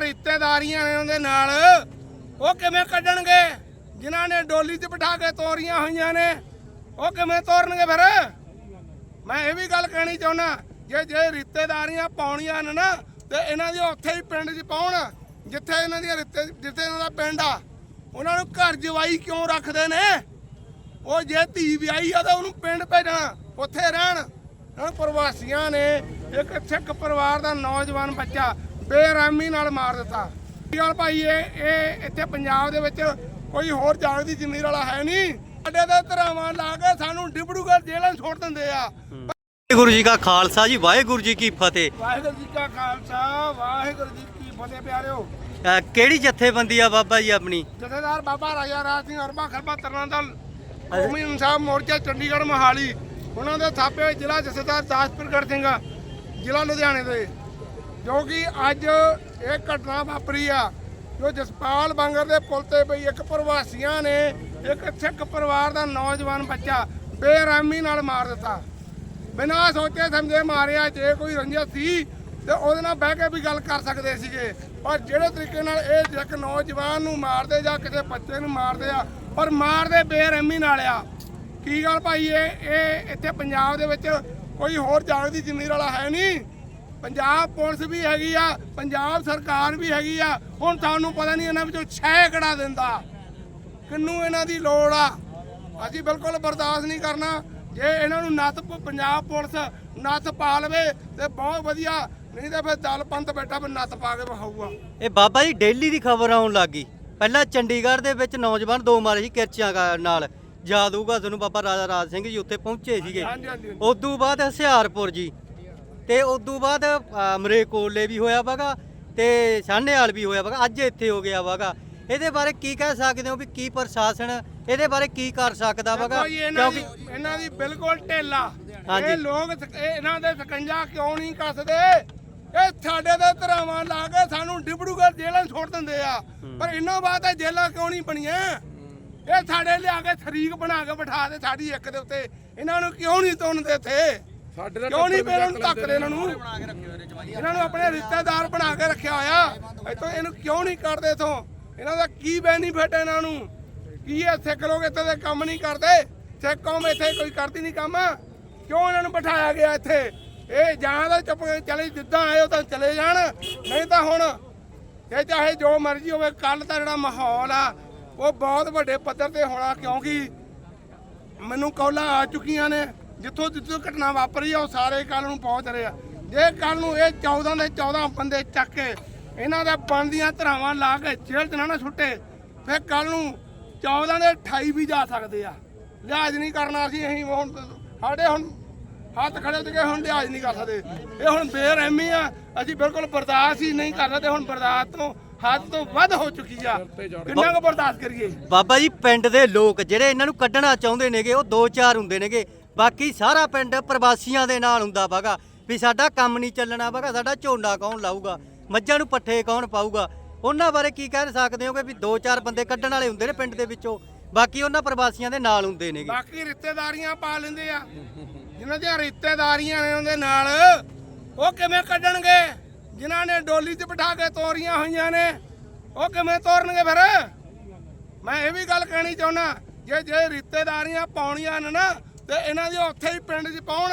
ਰਿਸ਼ਤੇਦਾਰੀਆਂ ਨੇ ਉਹਦੇ ਨਾਲ, ਉਹ ਕਿਵੇਂ ਕੱਢਣਗੇ? ਜਿਨ੍ਹਾਂ ਨੇ ਡੋਲੀ 'ਚ ਬਿਠਾ ਕੇ ਤੋਰੀਆਂ ਹੋਈਆਂ ਨੇ, ਉਹ ਕਿਵੇਂ ਤੋਰਨਗੇ ਫਿਰ? ਮੈਂ ਇਹ ਵੀ ਗੱਲ ਕਹਿਣੀ ਚਾਹੁੰਦਾ, ਜੇ ਜੇ ਰਿਸ਼ਤੇਦਾਰੀਆਂ ਪਾਉਣੀਆਂ ਨੇ ਨਾ, ਤੇ ਇਹਨਾਂ ਦੀ ਉੱਥੇ ਹੀ ਪਿੰਡ 'ਚ ਪਾਉਣ, ਜਿੱਥੇ ਇਹਨਾਂ ਦੀਆਂ ਰਿਸ਼ਤੇ, ਜਿੱਥੇ ਇਹਨਾਂ ਦਾ ਪਿੰਡ ਆ, ਉਹਨਾਂ ਨੂੰ ਘਰ ਜਵਾਈ ਕਿਉਂ ਰੱਖਦੇ ਨੇ? ਉਹ ਜੇ ਧੀ ਵਿਆਹੀ ਆ ਤਾਂ ਉਹਨੂੰ ਪਿੰਡ ਭੇਜਣਾ, ਉੱਥੇ ਰਹਿਣ। ਹੁਣ ਪ੍ਰਵਾਸੀਆਂ ਨੇ, ਇੱਕ ਸਿੱਖ ਪਰਿਵਾਰ ਦਾ ਨੌਜਵਾਨ ਬੱਚਾ ਬੇਰਹਿਮੀ ਨਾਲ ਮਾਰ ਦਿੱਤਾ। ਗੱਲ ਭਾਈ ਇਹ ਇਹ ਇੱਥੇ ਪੰਜਾਬ ਦੇ ਵਿੱਚ ਕੋਈ ਹੋਰ ਜਾਗ ਦੀ ਜ਼ਮੀਰ ਵਾਲਾ ਹੈ ਨਹੀਂ। ਸਾਡੇ ਦੇ ਧਰਾਵਾਂ ਲਾ ਕੇ ਸਾਨੂੰ ਡਿਬੜੂਗੜ੍ਹ ਜੇਲ੍ਹਾਂ ਛੋੜ ਦਿੰਦੇ ਆ। ਵਾਹਿਗੁਰੂ ਜੀ ਕਾ ਖਾਲਸਾ ਜੀ ਵਾਹਿਗੁਰੂ ਜੀ ਕੀ ਫਤਿਹ। ਵਾਹਿਗੁਰੂ ਜੀ ਕਾ ਖਾਲਸਾ ਵਾਹਿਗੁਰੂ ਜੀ ਕੀ ਫਤਿਹ ਪਿਆਰਿਓ। ਅਹ ਕਿਹੜੀ ਜਥੇਬੰਦੀ ਆ ਬਾਬਾ ਜੀ ਆਪਣੀ? ਜਥੇਦਾਰ ਬਾਬਾ ਰਾਜਾ ਰਾਜ ਸਿੰਘ ਅਰਬਾ ਖਰਬਾ ਤਰਨਾ ਦਲ ਕੌਮੀ ਇਨਸਾਫ ਮੋਰਚਾ ਚੰਡੀਗੜ੍ਹ ਮੋਹਾਲੀ। ਉਹਨਾਂ ਦੇ ਥਾਪੇ ਜ਼ਿਲ੍ਹਾ ਜਥੇਦਾਰ ਦਾਸਪੁਰਗੜ੍ਹ ਸਿੰਘ ਜ਼ਿਲ੍ਹਾ ਲੁਧਿਆਣੇ ਦੇ। ਜੋ ਕਿ ਅੱਜ ਇਹ ਘਟਨਾ ਵਾਪਰੀ ਆ, ਜੋ ਜਸਪਾਲ ਬਾਂਗਰ ਦੇ ਪੁਲ ਤੇ ਪਈ, ਇੱਕ ਪ੍ਰਵਾਸੀਆਂ ਨੇ ਇੱਕ ਸਿੱਖ ਪਰਿਵਾਰ ਦਾ ਨੌਜਵਾਨ ਬੱਚਾ ਬੇਰਹਿਮੀ ਨਾਲ ਮਾਰ ਦਿੱਤਾ। ਬਿਨਾਂ ਸੋਚੇ ਸਮਝੇ ਮਾਰਿਆ, ਜੇ ਕੋਈ ਰੰਜਿਸ਼ ਸੀ, ਤੇ ਉਹਦੇ ਨਾਲ ਬਹਿ ਕੇ ਵੀ ਗੱਲ ਕਰ ਸਕਦੇ ਸੀਗੇ। ਪਰ ਜਿਹੜੇ ਤਰੀਕੇ ਨਾਲ ਇਹ ਇੱਕ ਨੌਜਵਾਨ ਨੂੰ ਮਾਰਦੇ ਜਾਂ ਕਿਸੇ ਬੱਚੇ ਨੂੰ ਮਾਰਦੇ ਆ, ਪਰ ਮਾਰਦੇ ਬੇਰਹਿਮੀ ਨਾਲ ਆ। ਕੀ ਗੱਲ ਭਾਈ, ਇਹ ਇਹ ਇੱਥੇ ਪੰਜਾਬ ਦੇ ਵਿੱਚ ਕੋਈ ਹੋਰ ਜਾਗ ਦੀ ਜ਼ਮੀਰ ਵਾਲਾ ਹੈ ਨਹੀਂ? ਪੰਜਾਬ ਪੁਲਿਸ ਵੀ ਹੈਗੀ ਆ ਪੰਜਾਬ ਸਰਕਾਰ ਵੀ ਹੈਗੀ ਆ। ਹੁਣ ਤੁਹਾਨੂੰ ਪਤਾ ਨਹੀਂ ਇਹਨਾਂ ਵਿੱਚੋਂ ਛੇ ਕਿਹੜਾ ਦਿੰਦਾ। ਕਿੰਨੂੰ ਇਹਨਾਂ ਦੀ ਲੋੜ ਆ? ਅਸੀਂ ਬਿਲਕੁਲ ਬਰਦਾਸ਼ਤ ਨਹੀਂ ਕਰਨਾ। ਜੇ ਇਹਨਾਂ ਨੂੰ ਨੱਥ ਪੰਜਾਬ ਪੁਲਿਸ ਨੱਥ ਪਾ ਲਵੇ ਤੇ ਬਹੁਤ ਵਧੀਆ। ਨਹੀਂ ਤਾਂ ਫਿਰ ਦਲ ਪੰਥ ਬੈਠਾ ਫਿਰ ਨੱਥ ਪਾ ਕੇ ਵਿਖਾਊਗਾ। ਇਹ ਬਾਬਾ ਜੀ ਡੇਲੀ ਦੀ ਖਬਰ ਆਉਣ ਲੱਗੀ ਪਹਿਲਾਂ ਚੰਡੀਗੜ੍ਹ ਦੇ ਵਿੱਚ ਨੌਜਵਾਨ ਦੋ ਮਾਰੇ ਸੀ ਕਿਰਚਾਂ ਕਾ- ਨਾਲ। ਯਾਦ ਹੋਊਗਾ ਤੁਹਾਨੂੰ ਬਾਬਾ ਰਾਜਾ ਰਾਜ ਸਿੰਘ ਜੀ ਉੱਥੇ ਪਹੁੰਚੇ ਸੀਗੇ। ਹਾਂਜੀ। ਉਦੋਂ ਬਾਅਦ ਹਸਿਆਰਪੁਰ ਜੀ। ਤੇ ਉਦੋਂ ਬਾਅਦ ਅ, ਮਰੇਕੋਲੇ ਵੀ ਹੋਇਆ ਵਗਾ ਤੇ ਸਾਹਨੇਵਾਲ ਵੀ ਹੋਇਆ ਵਗਾ ਅੱਜ ਇੱਥੇ ਹੋ ਗਿਆ ਵਗਾ। ਇਹਦੇ ਬਾਰੇ ਕੀ ਕਹਿ ਸਕਦੇ ਹੋ ਵੀ ਕੀ ਪ੍ਰਸ਼ਾਸਨ ਇਹਦੇ ਬਾਰੇ ਕੀ ਕਰ ਸਕਦਾ ਵਗਾ? ਇਹਨਾਂ ਦੀ ਕਿਉਂਕਿ ਇਹਨਾਂ ਦੀ ਬਿਲਕੁਲ ਢੇਲਾ ਹਾਂਜੀ। ਇਹ ਲੋਕ ਸਕ- ਇਹ- ਇਹਨਾਂ ਦੇ ਸਕੰਜਾ ਕਿਉਂ ਨਹੀਂ ਕੱਸਦੇ? ਇਹ ਸਾਡੇ ਦੇ ਧਰਾਵਾਂ ਲਾ ਕੇ ਸਾਨੂੰ ਡਿਬੜੂਗੜ੍ਹ ਜੇਲ੍ਹਾਂ 'ਚ ਛੋੜ ਦਿੰਦੇ ਆ। ਪਰ ਇਹਨਾਂ ਬਾਅਦ ਇਹ ਜੇਲ੍ਹਾਂ ਕਿਉਂ ਨਹੀਂ ਬਣੀਆਂ? ਇਹ ਸਾਡੇ ਲਿਆ ਕੇ ਸ਼ਰੀਕ ਬਣਾ ਕੇ ਬਿਠਾ ਦੇ ਸਾਡੀ ਇੱਕ ਦੇ ਉੱਤੇ। ਇਹਨਾਂ ਨੂੰ ਕਿਉਂ ਨਹੀਂ ਤੁੰਨਦੇ ਇੱਥੇ? ਸਾਡੇ ਦਾ ਕਿਉਂ ਨਹੀਂ ਇਹਨਾਂ ਨੂੰ ਧੱਕਦੇ ਇਹਨਾਂ ਨੂੰ? ਇਹਨਾਂ ਨੂੰ ਆਪਣੇ ਰਿਸ਼ਤੇਦਾਰ ਬਣਾ ਕੇ ਰੱਖਿਆ ਹੋਇਆ। ਇੱਥੋਂ ਇਹਨੂੰ ਕਿਉਂ ਨਹੀਂ ਕੱਢਦੇ ਇਥੋਂ? ਇਹਨਾਂ ਦਾ ਕੀ ਬੈਨੀਫਿਟ ਇਹਨਾਂ ਨੂੰ? ਕੀ ਇਹ ਸਿੱਖ ਲੋਕ ਇੱਥੇ ਦੇ ਕੰਮ ਨਹੀਂ ਕਰਦੇ? ਸਿੱਖ ਕੌਮ ਇੱਥੇ ਕੋਈ ਕਰਦੀ ਨਹੀਂ ਕੰਮ? ਕਿਉਂ ਇਹਨਾਂ ਨੂੰ ਬਿਠਾਇਆ ਗਿਆ ਇੱਥੇ? ਇਹ ਜਾਂ ਤਾਂ ਚੁੱਪ ਕੇ ਚਲੇ ਜਿੱਦਾਂ ਆਏ ਉਹ ਤਾਂ ਚਲੇ ਜਾਣ। ਨਹੀਂ ਤਾਂ ਹੁਣ ਇਹ ਚਾਹੇ ਜੋ ਮਰਜ਼ੀ ਹੋਵੇ ਕੱਲ ਦਾ ਜਿਹੜਾ ਮਾਹੌਲ ਆ ਉਹ ਬਹੁਤ ਵੱਡੇ ਪੱਧਰ ਤੇ ਹੋਣਾ ਕਿਉਂਕਿ ਮੈਨੂੰ ਕੌਲਾਂ ਆ ਚੁੱਕੀਆਂ ਨੇ। ਜਿੱਥੋਂ ਜਿੱਥੋਂ ਘਟਨਾ ਵਾਪਰੀ ਆ, ਉਹ ਸਾਰੇ ਕੱਲ ਨੂੰ ਪਹੁੰਚ ਰਹੇ ਆ। ਜੇ ਕੱਲ ਨੂੰ ਇਹ 14 ਦੇ 14 ਬੰਦੇ ਚੱਕ ਕੇ ਇਹਨਾਂ ਦੇ ਬਣਦੀਆਂ ਧਰਾਵਾਂ ਲਾ ਕੇ ਜੇਲ੍ਹ 'ਚ ਨਾ ਨਾ ਛੁੱਟੇ ਫਿਰ ਕੱਲ ਨੂੰ 14 ਦੇ 28 ਵੀ ਜਾ ਸਕਦੇ ਆ। ਲਿਹਾਜ਼ ਨਹੀਂ ਕਰਨਾ ਅਸੀਂ ਅਸੀਂ ਹੁਣ ਸਾਡੇ ਹੁਣ ਹੱਥ ਖੜੇ ਤੇ ਹੁਣ ਲਿਹਾਜ਼ ਨਹੀਂ ਕਰ ਸਕਦੇ। ਇਹ ਹੁਣ ਬੇਰਹਿਮੀ ਆ, ਅਸੀਂ ਬਿਲਕੁਲ ਬਰਦਾਸ਼ਤ ਹੀ ਨਹੀਂ ਕਰ ਸਕਦੇ, ਹੁਣ ਬਰਦਾਸ਼ਤ ਤੋਂ ਹੱਦ ਤੋਂ ਵੱਧ ਹੋ ਚੁੱਕੀ ਆ। ਕਿੰਨਾ ਕੁ ਬਰਦਾਸ਼ਤ ਕਰੀਏ? ਬਾਬਾ ਜੀ, ਪਿੰਡ ਦੇ ਲੋਕ ਜਿਹੜੇ ਇਹਨਾਂ ਨੂੰ ਕੱਢਣਾ ਚਾਹੁੰਦੇ ਨੇਗੇ, ਉਹ ਦੋ ਚਾਰ ਹੁੰਦੇ ਨੇਗੇ। ਬਾਕੀ ਸਾਰਾ ਪਿੰਡ ਪ੍ਰਵਾਸੀਆਂ ਦੇ ਨਾਲ ਹੁੰਦਾ ਵਗਾ ਵੀ ਸਾਡਾ ਕੰਮ ਨਹੀਂ ਚੱਲਣਾ ਵਗਾ ਸਾਡਾ ਝੋਨਾ ਕੌਣ ਲਾਊਗਾ, ਮੱਝਾਂ ਨੂੰ ਪੱਠੇ ਕੌਣ ਪਾਊਗਾ? ਉਹਨਾਂ ਬਾਰੇ ਕੀ ਕਹਿ ਸਕਦੇ ਹੋਗੇ ਵੀ ਦੋ ਚਾਰ ਬੰਦੇ ਕੱਢਣ ਵਾਲੇ ਹੁੰਦੇ ਨੇ ਪਿੰਡ ਦੇ ਵਿੱਚੋਂ, ਬਾਕੀ ਉਹਨਾਂ ਪ੍ਰਵਾਸੀਆਂ ਦੇ ਨਾਲ ਹੁੰਦੇ ਨੇ ਬਾਕੀ ਰਿਸ਼ਤੇਦਾਰੀਆਂ ਪਾ ਲੈਂਦੇ ਆ। ਜਿਨ੍ਹਾਂ ਦੀਆਂ ਰਿਸ਼ਤੇਦਾਰੀਆਂ ਨੇ ਉਹਦੇ ਨਾਲ, ਉਹ ਕਿਵੇਂ ਕੱਢਣਗੇ? ਜਿਨ੍ਹਾਂ ਨੇ ਡੋਲੀ 'ਚ ਬਿਠਾ ਕੇ ਤੋਰੀਆਂ ਹੋਈਆਂ ਨੇ, ਉਹ ਕਿਵੇਂ ਤੋਰਨਗੇ ਫਿਰ? ਮੈਂ ਇਹ ਵੀ ਗੱਲ ਕਹਿਣੀ ਚਾਹੁੰਦਾ, ਜੇ ਜੇ ਰਿਸ਼ਤੇਦਾਰੀਆਂ ਪਾਉਣੀਆਂ ਨੇ ਨਾ ਤੇ ਇਹਨਾਂ ਦੀ ਉੱਥੇ ਹੀ ਪਿੰਡ 'ਚ ਪਾਉਣ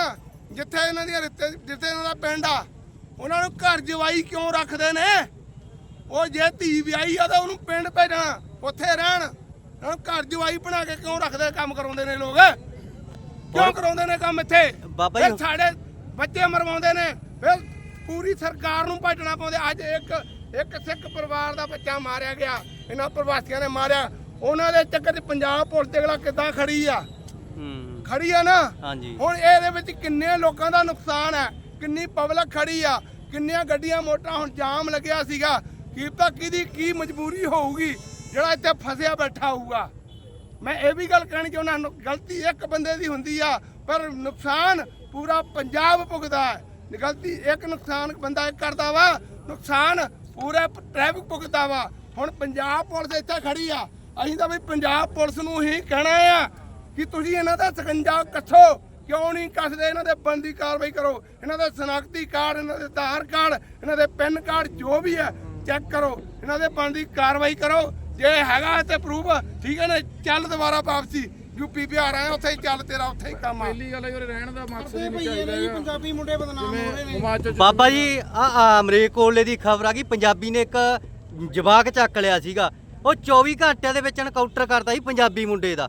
ਜਿੱਥੇ ਇਹਨਾਂ ਦੀਆਂ ਰਿਸ਼ਤੇ ਜਿੱਥੇ ਇਹਨਾਂ ਦਾ ਪਿੰਡ ਆ। ਉਹਨਾਂ ਨੂੰ ਘਰ ਜਵਾਈ ਕਿਉਂ ਰੱਖਦੇ ਨੇ? ਉਹ ਜੇ ਧੀ ਵਿਆਹੀ ਆ ਤਾਂ ਉਹਨੂੰ ਪਿੰਡ ਭੇਜਣਾ ਉੱਥੇ ਰਹਿਣ। ਹੁਣ ਘਰ ਜਵਾਈ ਬਣਾ ਕੇ ਕਿਉਂ ਰੱਖਦੇ ਕੰਮ ਕਰਾਉਂਦੇ ਨੇ ਲੋਕ? ਕਿਉਂ ਕਰਾਉਂਦੇ ਨੇ ਕੰਮ ਇੱਥੇ? ਬਾਬਾ ਜੀ- ਸਾਡੇ ਬੱਚੇ ਮਰਵਾਉਂਦੇ ਨੇ। ਫਿਰ ਪੂਰੀ ਸਰਕਾਰ ਨੂੰ ਭੱਜਣਾ ਪਾਉਂਦੇ। ਅੱਜ ਇੱਕ ਇੱਕ ਸਿੱਖ ਪਰਿਵਾਰ ਦਾ ਬੱਚਾ ਮਾਰਿਆ ਗਿਆ। ਇਹਨਾਂ ਪ੍ਰਵਾਸੀਆਂ ਨੇ ਮਾਰਿਆ। ਉਹਨਾਂ ਦੇ ਚੱਕਰ 'ਚ ਪੰਜਾਬ ਪੁਲਿਸ ਦੇ ਅਗਲਾ ਕਿੱਦਾਂ ਖੜੀ ਆ? ਖੜੀ ਆ ਨਾ ਹਾਂਜੀ। ਹੁਣ ਇਹਦੇ ਵਿੱਚ ਕਿੰਨੇ ਲੋਕਾਂ ਦਾ ਨੁਕਸਾਨ ਹੈ ਕਿੰਨੀ ਪਬਲਿਕ ਖੜੀ ਆ ਕਿੰਨੀਆਂ ਗੱਡੀਆਂ ਮੋਟਰਾਂ ਹੁਣ ਜਾਮ ਲੱਗਿਆ ਸੀਗਾ ਕੀ ਪਤਾ ਕਿਹਦੀ ਕੀ ਮਜਬੂਰੀ ਹੋਊਗੀ ਜਿਹੜਾ ਇੱਥੇ ਫਸਿਆ ਬੈਠਾ ਹੋਊਗਾ। ਮੈਂ ਇਹ ਵੀ ਗੱਲ ਕਹਿਣੀ ਚਾਹੁੰਦਾ ਗਲਤੀ ਇੱਕ ਬੰਦੇ ਦੀ ਹੁੰਦੀ ਆ ਪਰ ਨੁਕਸਾਨ ਪੂਰਾ ਪੰਜਾਬ ਭੁਗਦਾ ਹੈ। ਗਲਤੀ ਇੱਕ ਨੁਕਸਾਨ ਬੰਦਾ ਇੱਕ ਕਰਦਾ ਵਾ ਨੁਕਸਾਨ ਪੂਰਾ ਟ੍ਰੈਫਿਕ ਭੁਗਦਾ ਵਾ। ਹੁਣ ਪੰਜਾਬ ਪੁਲਿਸ ਇੱਥੇ ਖੜੀ ਆ ਅਸੀਂ ਤਾਂ ਵੀ ਪੰਜਾਬ ਪੁਲਿਸ ਨੂੰ ਹੀ ਕਹਿਣਾ ਆ ਕਿ ਤੁਸੀਂ ਇਹਨਾਂ ਦਾ ਸਕੰਜਾ ਕੱਸੋ ਕਿਉਂ ਨਹੀਂ ਕੱਸਦੇ? ਇਹਨਾਂ ਦੇ ਬੰਦੀ ਕਾਰਵਾਈ ਕਰੋ। ਇਹਨਾਂ ਦਾ ਸਨਾਖਤੀ ਕਾਰਡ ਇਹਨਾਂ ਦੇ ਆਧਾਰ ਕਾਰਡ ਇਹਨਾਂ ਦੇ ਪੈਨ ਕਾਰਡ ਜੋ ਵੀ ਹੈ ਚੈੱਕ ਕਰੋ। ਇਹਨਾਂ ਦੇ ਬਣਦੀ ਕਾਰਵਾਈ ਕਰੋ। ਜੇ ਹੈਗਾ ਤੇ ਪ੍ਰੂਫ ਠੀਕ ਹੈ ਨਾ? ਚੱਲ ਦੁਬਾਰਾ ਵਾਪਸੀ। ਯੂਪੀ ਬਿਹਾਰ ਆਏ ਉੱਥੇ ਹੀ ਚੱਲ ਤੇਰਾ ਉੱਥੇ ਹੀ ਕੰਮ ਆ। ਪਹਿਲੀ ਗੱਲ ਹੈ ਉਰੇ ਰਹਿਣ ਦਾ ਮਕਸਦ ਹੀ ਨਹੀਂ ਚਾਹੀਦਾ। ਪੰਜਾਬੀ ਮੁੰਡੇ ਬਦਨਾਮ ਹੋ ਰਹੇ ਨੇ। ਬਾਬਾ ਜੀ ਆ ਅਮਰੀਕ ਕੋਲੇ ਦੀ ਖਬਰ ਆ ਗਈ। ਪੰਜਾਬੀ ਨੇ ਇੱਕ ਜਵਾਕ ਚੱਕ ਲਿਆ ਸੀਗਾ। ਉਹ 24 ਘੰਟਿਆਂ ਦੇ ਵਿੱਚ ਐਨਕਾਊਂਟਰ ਕਰਤਾ ਸੀ ਪੰਜਾਬੀ ਮੁੰਡੇ ਦਾ।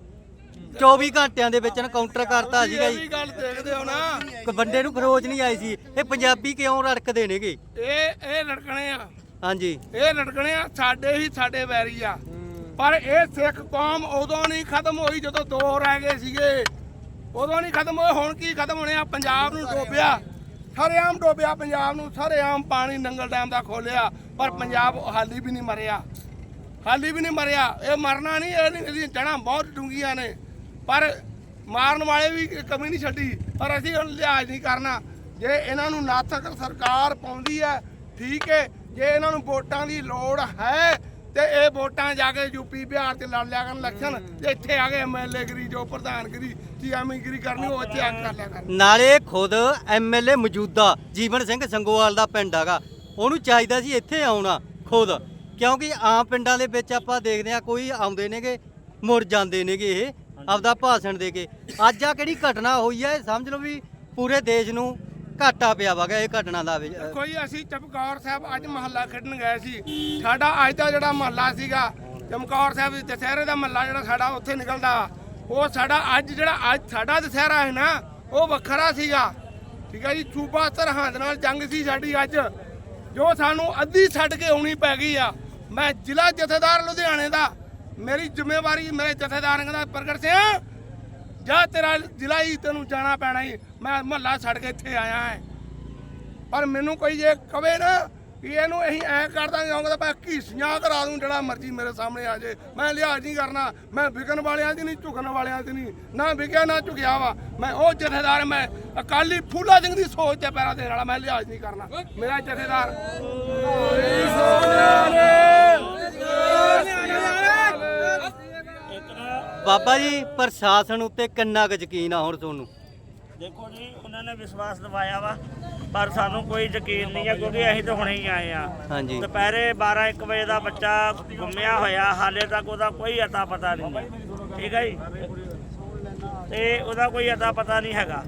24 ਘੰਟਿਆਂ ਦੇ ਵਿੱਚ ਐਨਕਾਊਂਟਰ ਕਰਤਾ ਸੀਗਾ ਇਹ ਜੀ। ਵੀ ਗੱਲ ਦੇਖਦੇ ਹੋ ਨਾ। ਇੱਕ ਬੰਦੇ ਨੂੰ ਖਰੋਚ ਨਹੀਂ ਆਈ ਸੀ। ਇਹ ਪੰਜਾਬੀ ਕਿਉਂ ਰੜਕਦੇ ਨੇਗੇ? ਇਹ ਇਹ ਲੜਕਣੇ ਆ। ਹਾਂਜੀ। ਇਹ ਲੜਕਣੇ ਆ ਸਾਡੇ ਹੀ ਸਾਡੇ ਵੈਰੀ ਆ। ਪਰ ਇਹ ਸਿੱਖ ਕੌਮ ਉਦੋਂ ਨਹੀਂ ਖਤਮ ਹੋਈ ਜਦੋਂ ਦੋ ਰਹਿ ਗਏ ਸੀਗੇ। ਉਦੋਂ ਨਹੀਂ ਖਤਮ ਹੋਏ ਹੁਣ ਕੀ ਖਤਮ ਹੋਣੇ ਆ? ਪੰਜਾਬ ਨੂੰ ਡੋਬਿਆ। ਸਰੇਆਮ ਡੋਬਿਆ ਪੰਜਾਬ ਨੂੰ ਸਰੇਆਮ ਪਾਣੀ ਨੰਗਲ ਡੈਮ ਦਾ ਖੋਲਿਆ। ਪਰ ਪੰਜਾਬ ਹਾਲੀ ਵੀ ਨਹੀਂ ਮਰਿਆ। ਹਾਲੀ ਵੀ ਨਹੀਂ ਮਰਿਆ। ਇਹ ਮਰਨਾ ਨਹੀਂ ਇਹ ਨਹੀਂ ਇਹਦੀਆਂ ਬਹੁਤ ਡੂੰਘੀਆਂ ਨੇ। ਪਰ ਮਾਰਨ ਵਾਲੇ ਵੀ ਕਮੀ ਨਹੀਂ ਛੱਡੀ, ਪਰ ਅਸੀਂ ਹੁਣ ਲਿਹਾਜ਼ ਨਹੀਂ ਕਰਨਾ। ਜੇ ਇਹਨਾਂ ਨੂੰ ਨਾਥਕ ਸਰਕਾਰ ਪਾਉਂਦੀ ਹੈ, ਠੀਕ ਹੈ, ਜੇ ਇਹਨਾਂ ਨੂੰ ਵੋਟਾਂ ਦੀ ਲੋੜ ਹੈ, ਤੇ ਇਹ ਵੋਟਾਂ ਜਾ ਕੇ ਯੂਪੀ ਬਿਹਾਰ ਤੇ ਲੜ ਲਿਆ ਕਰਨ ਇਲੈਕਸ਼ਨ, ਤੇ ਇੱਥੇ ਆ ਕੇ ਐਮਐਲਏ ਗਰੀ ਜੋ ਪ੍ਰਧਾਨਗਰੀ ਸੀਐਮਗਰੀ ਕਰਨੀ, ਉਹ ਇੱਥੇ ਆ ਕੇ ਕਰ ਲਿਆ ਕਰਨ। ਨਾਲੇ ਖੁਦ ਐਮਐਲਏ ਮੌਜੂਦਾ ਜੀਵਨ ਸਿੰਘ ਸੰਗੋਵਾਲ ਦਾ ਪਿੰਡ ਹੈਗਾ। ਉਹਨੂੰ ਚਾਹੀਦਾ ਸੀ ਇੱਥੇ ਆਉਣਾ, ਖੁਦ। ਕਿਉਂਕਿ ਆਮ ਪਿੰਡਾਂ ਦੇ ਵਿੱਚ ਆਪਾਂ ਦੇਖਦੇ ਆ ਕੋਈ ਆਉਂਦੇ ਨੇਗੇ, ਮੁੜ ਜਾਂਦੇ ਨੇਗੇ ਇਹ। ਆਪਦਾ ਭਾਸ਼ਣ ਦੇ ਕੇ। ਅੱਜ ਆ ਕਿਹੜੀ ਘਟਨਾ ਹੋਈ ਹੈ ਇਹ ਸਮਝ ਲਓ ਵੀ ਪੂਰੇ ਦੇਸ਼ ਨੂੰ ਘਾਟਾ ਪਿਆ ਵਗਾ ਇਹ ਘਟਨਾ ਦਾ ਵੀ। ਕੋਈ ਅਸੀਂ ਚਮਕੌਰ ਸਾਹਿਬ ਅੱਜ ਮਹੱਲਾ ਖੇਡਣ ਗਏ ਸੀ। ਸਾਡਾ ਅੱਜ ਦਾ ਜਿਹੜਾ ਮਹੱਲਾ ਸੀਗਾ, ਚਮਕੌਰ ਸਾਹਿਬ ਦੇ ਦਸ਼ਹਿਰੇ ਦਾ ਮਹੱਲਾ ਜਿਹੜਾ ਸਾਡਾ ਉੱਥੇ ਨਿਕਲਦਾ, ਉਹ ਸਾਡਾ ਅੱਜ ਜਿਹੜਾ ਅੱਜ ਸਾਡਾ ਦੁਸਹਿਰਾ ਹੈ ਨਾ, ਉਹ ਵੱਖਰਾ ਸੀਗਾ। ਠੀਕ ਹੈ ਜੀ, ਸੂਬਾ ਸਰਹੰਦ ਨਾਲ ਜੰਗ ਸੀ ਸਾਡੀ ਅੱਜ, ਜੋ ਸਾਨੂੰ ਅੱਧੀ ਛੱਡ ਕੇ ਆਉਣੀ ਪੈ ਗਈ ਆ। ਮੈਂ ਜ਼ਿਲ੍ਹਾ ਜਥੇਦਾਰ ਲੁਧਿਆਣੇ ਦਾ ਮੇਰੀ ਜ਼ਿੰਮੇਵਾਰੀ ਮੇਰੇ ਜਥੇਦਾਰ ਕਹਿੰਦਾ, ਪ੍ਰਗਟ ਸਿੰਘ, ਜਾ ਤੇਰਾ ਜ਼ਿਲ੍ਹਾ ਹੀ ਤੈਨੂੰ ਜਾਣਾ ਪੈਣਾ ਹੀ। ਮੈਂ ਮਹੱਲਾ ਛੱਡ ਕੇ ਇੱਥੇ ਆਇਆ ਹਾਂ। ਪਰ ਮੈਨੂੰ ਕੋਈ ਜੇ ਕਵੇ ਨਾ ਵੀ ਇਹਨੂੰ ਅਸੀਂ ਐ ਕਰ ਦਾਂਗੇ ਆਉਂਗਾ ਤਾਂ ਮੈਂ ਘੀਸੀਆਂ ਕਰਾ ਦੂੰ, ਜਿਹੜਾ ਮਰਜ਼ੀ ਮੇਰੇ ਸਾਹਮਣੇ ਆ ਜੇ ਮੈਂ ਲਿਹਾਜ਼ ਨਹੀਂ ਕਰਨਾ, ਮੈਂ ਵਿਕਣ ਵਾਲਿਆਂ ਦੀ ਨਹੀਂ, ਝੁਕਣ ਵਾਲਿਆਂ ਦੀ ਨਹੀਂ। ਨਾ ਵਿਕਿਆ, ਨਾ ਝੁਕਿਆ ਵਾ। ਮੈਂ ਉਹ ਜਥੇਦਾਰ, ਮੈਂ ਅਕਾਲੀ ਫੂਲਾ ਸਿੰਘ ਦੀ ਸੋਚ ਤੇ ਪੈਰਾ ਦੇਣ ਵਾਲਾ, ਮੈਂ ਲਿਹਾਜ਼ ਨਹੀਂ ਕਰਨਾ। ਮੇਰਾ ਜਥੇਦਾਰ ਬਾਬਾ ਜੀ ਪ੍ਰਸ਼ਾਸਨ ਉੱਤੇ ਕਿੰਨਾ ਕੁ ਯਕੀਨ ਆ ਹੁਣ ਤੁਹਾਨੂੰ? ਦੇਖੋ ਜੀ ਉਹਨਾਂ ਨੇ ਵਿਸ਼ਵਾਸ ਦਿਵਾਇਆ ਵਾ ਪਰ ਸਾਨੂੰ ਕੋਈ ਯਕੀਨ ਨਹੀਂ ਹੈ ਕਿਉਂਕਿ ਅਸੀਂ ਤਾਂ ਹੁਣੇ ਹੀ ਆਏ ਆ। ਹਾਂਜੀ। ਦੁਪਹਿਰੇ 12 1 ਵਜੇ ਦਾ ਬੱਚਾ ਗੁੰਮਿਆ ਹੋਇਆ ਹਾਲੇ ਤੱਕ ਉਹਦਾ ਕੋਈ ਅਤਾ ਪਤਾ ਨਹੀਂ ਠੀਕ ਹੈ ਜੀ? ਤੇ ਉਹਦਾ ਕੋਈ ਅਤਾ ਪਤਾ ਨਹੀਂ ਹੈਗਾ।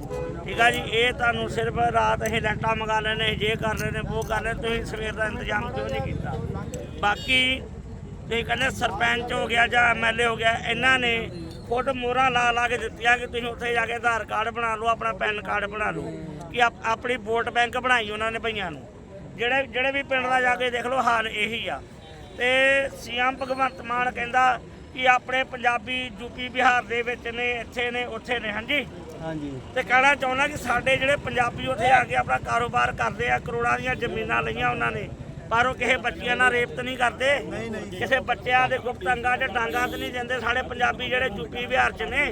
ਠੀਕ ਹੈ ਜੀ? ਇਹ ਤੁਹਾਨੂੰ ਸਿਰਫ ਰਾਤ ਅਸੀਂ ਲੈਂਟਾਂ ਮੰਗਾ ਲੈਣੇ ਜੇ ਕਰ ਰਹੇ ਨੇ ਉਹ ਕਰ ਰਹੇ ਤੁਸੀਂ ਸਵੇਰ ਦਾ ਇੰਤਜ਼ਾਮ ਕਿਉਂ ਨਹੀਂ ਕੀਤਾ? ਬਾਕੀ ਤੁਸੀਂ ਕਹਿੰਦੇ ਸਰਪੰਚ ਹੋ ਗਿਆ ਜਾਂ ਐਮਐਲਏ ਹੋ ਗਿਆ ਇਹਨਾਂ ਨੇ ਖੁਦ ਮੋਹਰਾਂ ਲਾ ਲਾ ਕੇ ਦਿੱਤੀਆਂ ਕਿ ਤੁਸੀਂ ਉੱਥੇ ਜਾ ਕੇ ਆਧਾਰ ਕਾਰਡ ਬਣਾ ਲਓ ਆਪਣਾ ਪੈਨ ਕਾਰਡ ਬਣਾ ਲਓ ਕਿ ਆਪ- ਆਪਣੀ ਵੋਟ ਬੈਂਕ ਬਣਾਈ ਉਹਨਾਂ ਨੇ ਭਈਆਂ ਨੂੰ। ਜਿਹੜੇ ਜਿਹੜੇ ਵੀ ਪਿੰਡ ਦਾ ਜਾ ਕੇ ਦੇਖ ਲਓ ਹਾਲ ਇਹੀ ਆ। ਤੇ ਸੀਐਮ ਭਗਵੰਤ ਮਾਨ ਕਹਿੰਦਾ ਕਿ ਆਪਣੇ ਪੰਜਾਬੀ ਯੂਪੀ ਬਿਹਾਰ ਦੇ ਵਿੱਚ ਨੇ ਇੱਥੇ ਨੇ ਉੱਥੇ ਨੇ ਹਾਂਜੀ? ਹਾਂਜੀ। ਤੇ ਕਹਿਣਾ ਚਾਹੁੰਦਾ ਕਿ ਸਾਡੇ ਜਿਹੜੇ ਪੰਜਾਬੀ ਉੱਥੇ ਆ ਕੇ ਆਪਣਾ ਕਾਰੋਬਾਰ ਕਰਦੇ ਆ ਕਰੋੜਾਂ ਦੀਆਂ ਜ਼ਮੀਨਾਂ ਲਈਆਂ ਉਹਨਾਂ ਨੇ ਪਰ ਉਹ ਕਿਸੇ ਬੱਚਿਆਂ ਨਾਲ ਰੇਪ ਤਾਂ ਨਹੀਂ ਕਰਦੇ। ਕਿਸੇ ਬੱਚਿਆਂ ਦੇ ਗੁਪਤ ਅੰਗਾਂ 'ਚ ਡਾਂਗਾਂ ਤਾਂ ਨਹੀਂ ਦਿੰਦੇ। ਸਾਡੇ ਪੰਜਾਬੀ ਜਿਹੜੇ ਯੂਪੀ ਬਿਹਾਰ 'ਚ ਨੇ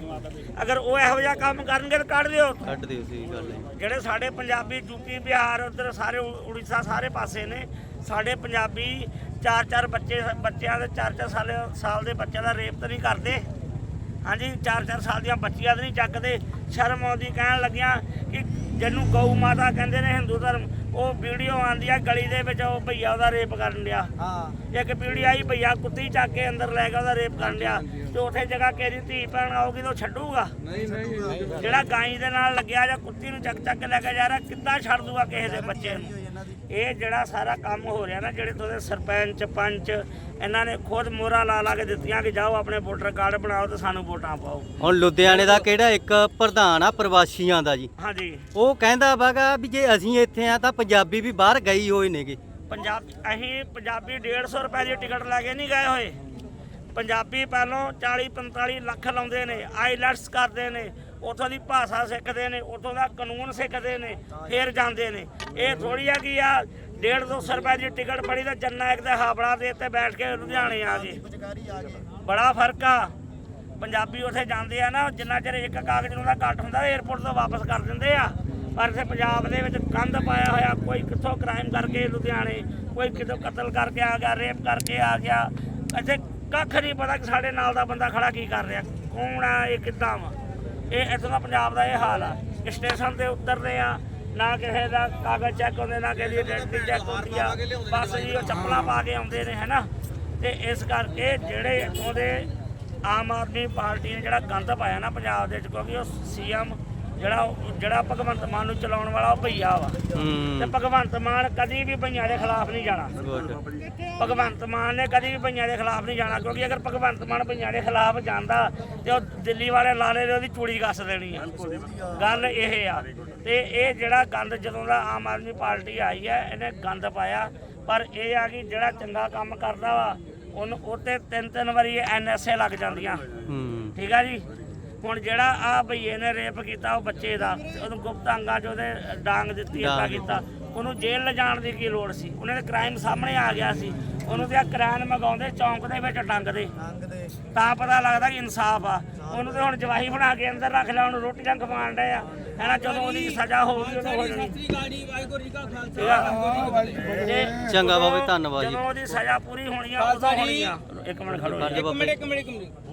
ਅਗਰ ਉਹ ਇਹੋ ਜਿਹਾ ਕੰਮ ਕਰਨਗੇ ਤਾਂ ਕੱਢ ਦਿਓ। ਕੱਢ ਦਿਓ ਸਹੀ ਗੱਲ ਹੈ। ਜਿਹੜੇ ਸਾਡੇ ਪੰਜਾਬੀ ਯੂਪੀ ਬਿਹਾਰ ਉਧਰ ਸਾਰੇ ਉੜੀਸਾ ਸਾਰੇ ਪਾਸੇ ਨੇ ਸਾਡੇ ਪੰਜਾਬੀ ਚਾਰ ਚਾਰ ਬੱਚੇ ਬੱਚਿਆਂ ਦੇ ਚਾਰ ਚਾਰ ਸਾਲ ਸਾਲ ਦੇ ਬੱਚਿਆਂ ਦਾ ਰੇਪ ਤਾਂ ਨਹੀਂ ਕਰਦੇ। ਹਾਂਜੀ ਚਾਰ ਚਾਰ ਸਾਲ ਦੀਆਂ ਬੱਚੀਆਂ ਤਾਂ ਨਹੀਂ ਚੱਕਦੇ। ਸ਼ਰਮ ਆਉਂਦੀ ਕਹਿਣ ਲੱਗਿਆ ਕਿ ਜਿਹਨੂੰ ਗਊ ਮਾਤਾ ਕਹਿੰਦੇ ਨੇ ਹਿੰਦੂ ਧਰਮ ਉਹ ਵੀਡੀਓ ਆਂਦੀ ਆ ਗਲੀ ਦੇ ਵਿੱਚ ਉਹ ਭਈਆ ਉਹਦਾ ਰੇਪ ਕਰਨ ਲਿਆ ਹਾਂ। ਇੱਕ ਵੀਡੀਓ ਆਈ ਭਈਆ ਕੁੱਤੀ ਚੱਕ ਕੇ ਅੰਦਰ ਲੈ ਗਿਆ ਉਹਦਾ ਰੇਪ ਕਰਨ ਲਿਆ ਤੇ ਉੱਥੇ ਜਗ੍ਹਾ ਕਿਹਦੀ ਧੀ ਭੈਣ ਆਊਗੀ ਤਾਂ ਉਹ ਛੱਡੂਗਾ। ਨਹੀਂ ਨਹੀਂ ਜਿਹੜਾ ਗਾਈ ਦੇ ਨਾਲ ਲੱਗਿਆ ਜਾਂ ਕੁੱਤੀ ਨੂੰ ਚੱਕ ਚੱਕ ਕੇ ਲੈ ਕੇ ਜਾ ਰਿਹਾ ਕਿੱਦਾਂ ਛੱਡ ਦੂਗਾ ਕਿਸੇ ਦੇ ਬੱਚੇ ਨੂੰ? ਇਹ ਜਿਹੜਾ ਸਾਰਾ ਕੰਮ ਹੋ ਰਿਹਾ ਨਾ ਜਿਹੜੇ ਤੁਹਾਡੇ ਸਰਪੰਚ ਪੰਚ ਇਹਨਾਂ ਨੇ ਖੁਦ ਮੋਹਰਾਂ ਲਾ ਲਾ ਕੇ ਦਿੱਤੀਆਂ ਕਿ ਜਾਓ ਆਪਣੇ ਵੋਟਰ ਕਾਰਡ ਬਣਾਓ ਤੇ ਸਾਨੂੰ ਵੋਟਾਂ ਪਾਓ। ਹੁਣ ਲੁਧਿਆਣੇ ਦਾ ਕਿਹੜਾ ਇੱਕ ਪ੍ਰਧਾਨ ਆ ਪ੍ਰਵਾਸੀਆਂ ਦਾ ਜੀ? ਹਾਂਜੀ। ਉਹ ਕਹਿੰਦਾ ਵਾਗਾ ਵੀ ਜੇ ਅਸੀਂ ਇੱਥੇ ਆ ਤਾਂ ਪੰਜਾਬੀ ਵੀ ਬਾਹਰ ਗਈ ਹੋਏ ਨੇਗੇ। ਪੰਜਾਬ ਅਸੀਂ ਪੰਜਾਬੀ 150 ਰੁਪਏ ਦੀ ਟਿਕਟ ਲੈ ਕੇ ਨਹੀਂ ਗਏ ਹੋਏ। ਪੰਜਾਬੀ ਪਹਿਲੋਂ 40 45 ਲੱਖ ਲਾਉਂਦੇ ਨੇ ਆਈਲੈਟਸ ਕਰਦੇ ਨੇ ਉਥੋਂ ਦੀ ਭਾਸ਼ਾ ਸਿੱਖਦੇ ਨੇ, ਉਥੋਂ ਦਾ ਕਾਨੂੰਨ ਸਿੱਖਦੇ ਨੇ, ਫਿਰ ਜਾਂਦੇ ਨੇ। ਇਹ ਥੋੜੀ ਆ ਕਿ ਆ 150 ਰੁਪਏ ਦੀ ਟਿਕਟ ਫੜੀ ਤਾਂ ਜੰਨਾ ਇੱਕ ਤੇ ਹਾਵੜਾ ਦੇ ਉੱਤੇ ਬੈਠ ਕੇ ਲੁਧਿਆਣੇ ਆ ਗਏ ਬੜਾ ਫ਼ਰਕ ਆ। ਪੰਜਾਬੀ ਉੱਥੇ ਜਾਂਦੇ ਆ ਨਾ, ਜਿੰਨਾ ਚਿਰ ਇੱਕ ਕਾਗਜ਼ ਨੂੰ ਦਾ ਘੱਟ ਹੁੰਦਾ 에어ਪੋਰਟ ਤੋਂ ਵਾਪਸ ਕਰ ਦਿੰਦੇ ਆ। ਪਰ ਇੱਥੇ ਪੰਜਾਬ ਦੇ ਵਿੱਚ ਕੰਧ ਪਾਇਆ ਹੋਇਆ, ਕੋਈ ਕਿੱਥੋਂ ਕ੍ਰਾਈਮ ਕਰਕੇ ਲੁਧਿਆਣੇ, ਕੋਈ ਕਿਤੋਂ ਕਤਲ ਕਰਕੇ ਆ ਗਿਆ ਰੇਪ ਕਰਕੇ ਆ ਗਿਆ। ਇੱਥੇ ਕੱਖ ਨਹੀਂ ਪਤਾ ਕਿ ਸਾਡੇ ਨਾਲ ਦਾ ਬੰਦਾ ਖੜਾ ਕੀ ਕਰ ਰਿਹਾ, ਕੌਣ ਆ, ਇਹ ਕਿੱਦਾਂ ਵਾ? ਇਹ ਇੱਥੋਂ ਦਾ ਪੰਜਾਬ ਦਾ ਇਹ ਹਾਲ ਆ। ਸਟੇਸ਼ਨ ਤੇ ਉਤਰਦੇ ਆ, ਨਾ ਕਿਸੇ ਦਾ ਕਾਗਜ਼ ਚੈੱਕ ਹੁੰਦੇ, ਨਾ ਕਿਸੇ ਦੀ ਆਇਡੈਂਟੀ ਚੈੱਕ ਹੁੰਦੀ ਆ। ਬਸ ਜੀ, ਉਹ ਚੱਪਲਾਂ ਪਾ ਕੇ ਆਉਂਦੇ ਨੇ, ਹੈਨਾ? ਤੇ ਇਸ ਕਰਕੇ ਜਿਹੜੇ ਇੱਥੋਂ ਦੇ ਆਮ ਆਦਮੀ ਪਾਰਟੀ ਨੇ ਜਿਹੜਾ ਗੰਦ ਪਾਇਆ ਨਾ ਪੰਜਾਬ ਦੇ ਵਿੱਚ, ਕਿਉਂਕਿ ਉਹ ਸੀਐਮ ਜਿਹੜਾ ਜਿਹੜਾ ਭਗਵੰਤ ਮਾਨ ਨੂੰ ਚਲਾਉਣ ਵਾਲਾ ਉਹ ਭਈਆ ਵਾ। ਤੇ ਭਗਵੰਤ ਮਾਨ ਕਦੀ ਵੀ ਭਈਆਂ ਦੇ ਖਿਲਾਫ ਨਹੀਂ ਜਾਣਾ। ਭਗਵੰਤ ਮਾਨ ਨੇ ਕਦੀ ਵੀ ਭਈਆਂ ਦੇ ਖਿਲਾਫ ਨਹੀਂ ਜਾਣਾ ਕਿਉਂਕਿ ਅਗਰ ਭਗਵੰਤ ਮਾਨ ਭਈਆਂ ਦੇ ਖਿਲਾਫ ਜਾਂਦਾ ਤੇ ਉਹ ਦਿੱਲੀ ਵਾਲੇ ਲਾਲੇ ਨੇ ਉਹਦੀ ਚੂੜੀ ਕੱਸ ਦੇਣੀ ਆ। ਗੱਲ ਇਹ ਆ। ਤੇ ਇਹ ਜਿਹੜਾ ਗੰਦ ਜਦੋਂ ਦਾ ਆਮ ਆਦਮੀ ਪਾਰਟੀ ਆਈ ਹੈ ਇਹਨੇ ਗੰਦ ਪਾਇਆ। ਪਰ ਇਹ ਆ ਕਿ ਜਿਹੜਾ ਚੰਗਾ ਕੰਮ ਕਰਦਾ ਵਾ ਉਹਨੂੰ ਉੱਤੇ ਤਿੰਨ ਤਿੰਨ ਵਾਰੀ ਐਨਐਸਏ ਲੱਗ ਜਾਂਦੀਆਂ। ਠੀਕ ਆ ਜੀ? ਹੁਣ ਜਿਹੜਾ ਆ ਭਈਏ ਨੇ ਰੇਪ ਕੀਤਾ ਉਹ ਬੱਚੇ ਦਾ ਉਹਨੂੰ ਗੁਪਤ ਅੰਗਾਂ 'ਚ ਉਹਦੇ ਡਾਂਗ ਦਿੱਤੀ ਏਦਾਂ। ਕੀਤਾ। ਉਹਨੂੰ ਜੇਲ੍ਹ ਲਿਜਾਣ ਦੀ ਕੀ ਲੋੜ ਸੀ? ਉਹਨਾਂ ਦੇ ਕ੍ਰਾਈਮ ਸਾਹਮਣੇ ਆ ਗਿਆ ਸੀ। ਉਹਨੂੰ ਤੇ ਕ੍ਰਾਈਮ ਮਗਾਉਂਦੇ ਚੌਂਕ ਦੇ ਵਿੱਚ ਟੰਗਦੇ ਤਾਂ ਪਤਾ ਲੱਗਦਾ ਕਿ ਇਨਸਾਫ ਆ। ਉਹਨੂੰ ਤੇ ਹੁਣ ਜਵਾਹੀ ਬਣਾ ਕੇ ਅੰਦਰ ਰੱਖ ਲਿਆ ਉਹਨੂੰ ਰੋਟੀਆਂ ਖਵਾਉਣ ਡਏ ਆ। ਹੈਨਾ ਜਦੋਂ ਉਹਦੀ ਸਜ਼ਾ ਹੋਊਗੀ ਉਦੋਂ ਹੋ ਜਾਣੀ। ਠੀਕ ਆ। ਤੇ ਚੰਗਾ ਬਾਬੇ ਧੰਨਵਾਦ ਜੀ। ਜਦੋਂ ਉਹਦੀ ਸਜ਼ਾ ਪੂਰੀ ਹੋਣੀ ਆ ਉਦੋਂ ਹੋਣੀ ਆ। ਇੱਕ ਮਿੰਟ ਖੜੋ ਜੀ। ਇੱਕ ਮਿੰਟ ਇੱਕ ਮਿੰਟ।